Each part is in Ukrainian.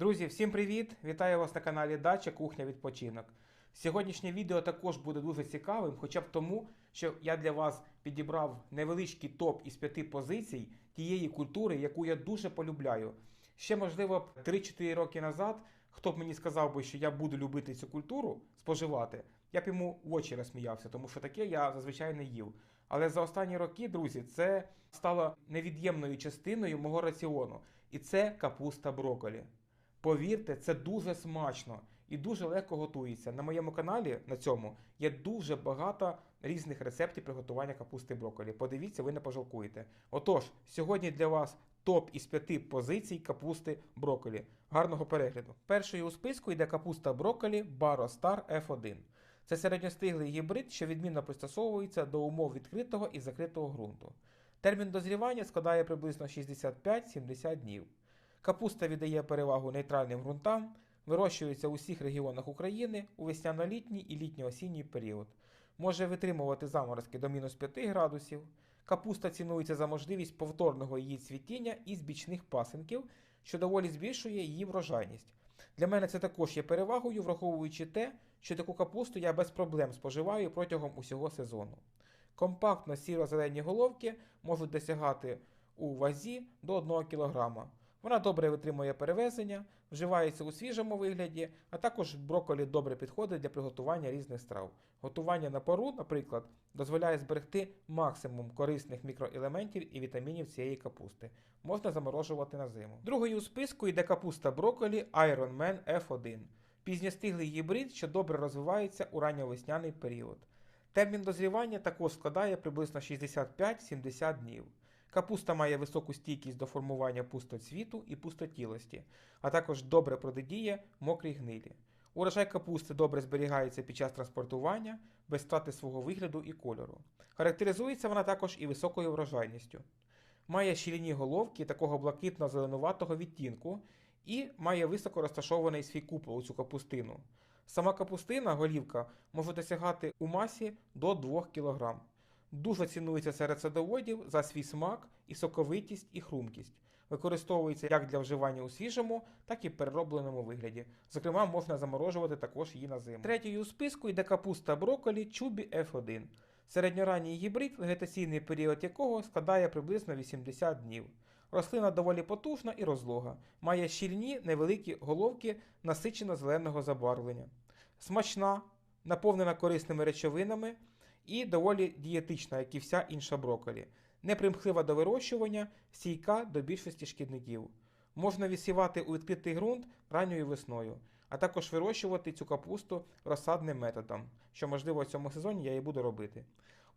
Друзі, всім привіт! Вітаю вас на каналі Дача Кухня Відпочинок. Сьогоднішнє відео також буде дуже цікавим, хоча б тому, що я для вас підібрав невеличкий топ із п'яти позицій тієї культури, яку я дуже полюбляю. Ще, можливо, 3-4 роки назад, хто б мені сказав би, що я буду любити цю культуру споживати, я б йому в очі розсміявся, тому що таке я зазвичай не їв. Але за останні роки, друзі, це стало невід'ємною частиною мого раціону. І це капуста броколі. Повірте, це дуже смачно і дуже легко готується. На моєму каналі на цьому є дуже багато різних рецептів приготування капусти брокколі. Подивіться, ви не пожалкуєте. Отож, сьогодні для вас топ із п'яти позицій капусти брокколі. Гарного перегляду. Першою у списку йде капуста брокколі Baro Star F1. Це середньостиглий гібрид, що відмінно пристосовується до умов відкритого і закритого ґрунту. Термін дозрівання складає приблизно 65-70 днів. Капуста віддає перевагу нейтральним ґрунтам, вирощується у всіх регіонах України у весняно-літній і літньо-осінній період. Може витримувати заморозки до мінус 5 градусів. Капуста цінується за можливість повторного її цвітіння із бічних пасинків, що доволі збільшує її врожайність. Для мене це також є перевагою, враховуючи те, що таку капусту я без проблем споживаю протягом усього сезону. Компактно сіро-зелені головки можуть досягати у вазі до 1 кг. Вона добре витримує перевезення, вживається у свіжому вигляді, а також брокколі добре підходить для приготування різних страв. Готування на пару, наприклад, дозволяє зберегти максимум корисних мікроелементів і вітамінів цієї капусти. Можна заморожувати на зиму. Другою у списку йде капуста брокколі Iron Man F1. Пізньостиглий гібрид, що добре розвивається у ранньовесняний період. Термін дозрівання також складає приблизно 65-70 днів. Капуста має високу стійкість до формування пустоцвіту і пустотілості, а також добре протидіє мокрій гнилі. Урожай капусти добре зберігається під час транспортування, без втрати свого вигляду і кольору. Характеризується вона також і високою врожайністю. Має щільні головки такого блакитно-зеленуватого відтінку і має високо розташований свій купол у цю капустину. Сама капустина, голівка, може досягати у масі до 2 кг. Дуже цінується серед садоводів за свій смак і соковитість і хрумкість. Використовується як для вживання у свіжому, так і переробленому вигляді. Зокрема, можна заморожувати також її на зиму. Третьою у списку йде капуста брокколі Чубі F1. Середньоранній гібрид, вегетаційний період якого складає приблизно 80 днів. Рослина доволі потужна і розлога, має щільні невеликі головки насичено зеленого забарвлення. Смачна, наповнена корисними речовинами і доволі дієтична, як і вся інша брокколі. Непримхлива до вирощування, стійка до більшості шкідників. Можна відсівати у відкритий ґрунт ранньою весною, а також вирощувати цю капусту розсадним методом, що можливо в цьому сезоні я і буду робити.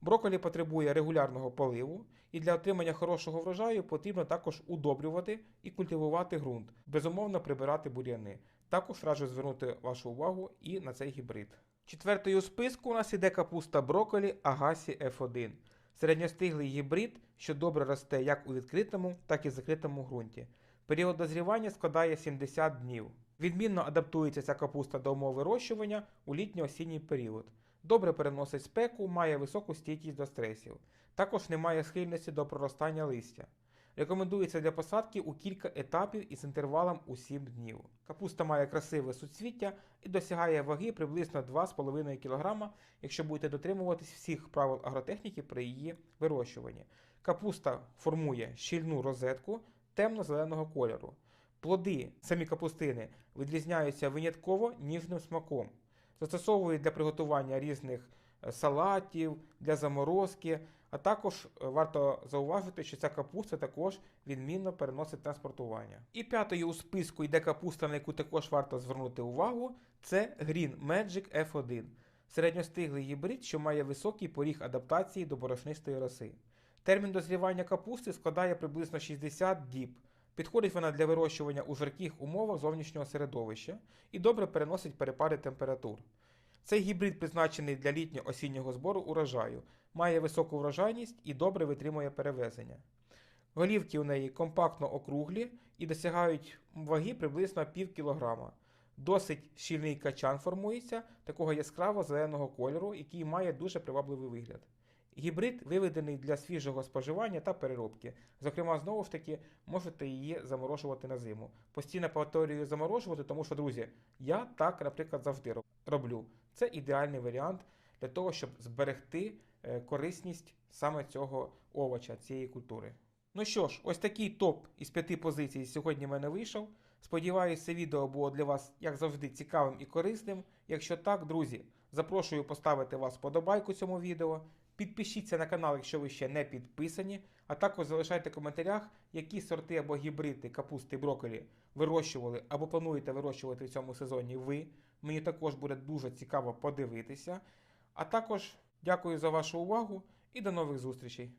Брокколі потребує регулярного поливу, і для отримання хорошого врожаю потрібно також удобрювати і культивувати ґрунт, безумовно прибирати бур'яни. Також раджу звернути вашу увагу і на цей гібрид. Четвертою у списку у нас іде капуста брокколі Агасі F1. Середньостиглий гібрид, що добре росте як у відкритому, так і закритому ґрунті. Період дозрівання складає 70 днів. Відмінно адаптується ця капуста до умов вирощування у літньо-осінній період. Добре переносить спеку, має високу стійкість до стресів. Також не має схильності до проростання листя. Рекомендується для посадки у кілька етапів із інтервалом у 7 днів. Капуста має красиве суцвіття і досягає ваги приблизно 2,5 кг, якщо будете дотримуватись всіх правил агротехніки при її вирощуванні. Капуста формує щільну розетку темно-зеленого кольору. Плоди самі капустини відрізняються винятково ніжним смаком. Застосовують для приготування різних е, салатів, для заморозки, а також е, варто зауважити, що ця капуста також відмінно переносить транспортування. І п'ятою у списку йде капуста, на яку також варто звернути увагу, це Green Magic F1. Середньостиглий гібрид, що має високий поріг адаптації до борошнистої роси. Термін дозрівання капусти складає приблизно 60 діб. Підходить вона для вирощування у жарких умовах зовнішнього середовища і добре переносить перепади температур. Цей гібрид призначений для літньо-осіннього збору урожаю, має високу врожайність і добре витримує перевезення. Голівки у неї компактно округлі і досягають ваги приблизно пів кілограма. Досить щільний качан формується, такого яскраво зеленого кольору, який має дуже привабливий вигляд. Гібрид виведений для свіжого споживання та переробки. Зокрема, знову ж таки, можете її заморожувати на зиму. Постійно повторюю заморожувати, тому що, друзі, я так, наприклад, завжди роблю. Це ідеальний варіант для того, щоб зберегти е, корисність саме цього овоча, цієї культури. Ну що ж, ось такий топ із п'яти позицій сьогодні в мене вийшов. Сподіваюся, це відео було для вас, як завжди, цікавим і корисним. Якщо так, друзі, запрошую поставити вас вподобайку цьому відео. Підпишіться на канал, якщо ви ще не підписані, а також залишайте в коментарях, які сорти або гібриди капусти і брокколі вирощували або плануєте вирощувати в цьому сезоні ви. Мені також буде дуже цікаво подивитися. А також дякую за вашу увагу і до нових зустрічей.